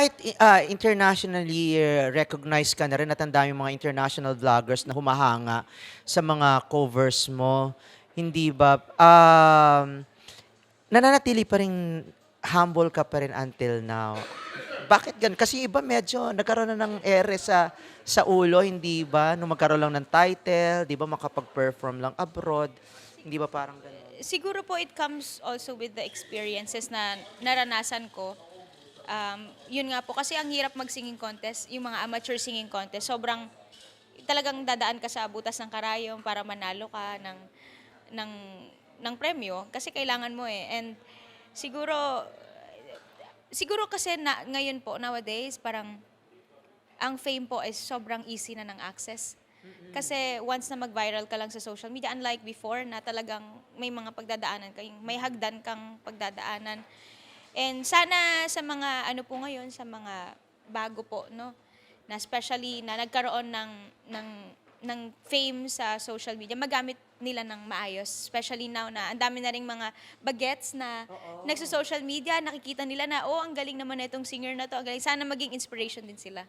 kahit ah, internationally uh, recognized ka na rin at ang dami mga international vloggers na humahanga sa mga covers mo, hindi ba, um, nananatili pa rin, humble ka pa rin until now. Bakit gan? Kasi iba medyo nagkaroon na ng ere sa sa ulo, hindi ba? Nung magkaroon lang ng title, di ba makapag-perform lang abroad, hindi ba parang ganun? Siguro po it comes also with the experiences na naranasan ko. Um, yun nga po, kasi ang hirap mag-singing contest, yung mga amateur singing contest, sobrang talagang dadaan ka sa butas ng karayom para manalo ka ng, ng, ng premyo kasi kailangan mo eh. And siguro, siguro kasi na, ngayon po, nowadays, parang ang fame po is sobrang easy na ng access. Kasi once na mag-viral ka lang sa social media, unlike before na talagang may mga pagdadaanan kayong, may hagdan kang pagdadaanan. And sana sa mga ano po ngayon, sa mga bago po, no, na especially na nagkaroon ng, ng, ng fame sa social media, magamit nila ng maayos. Especially now na ang dami na ring mga bagets na nagsa-social media, nakikita nila na, oh, ang galing naman na itong singer na to, ang galing. Sana maging inspiration din sila.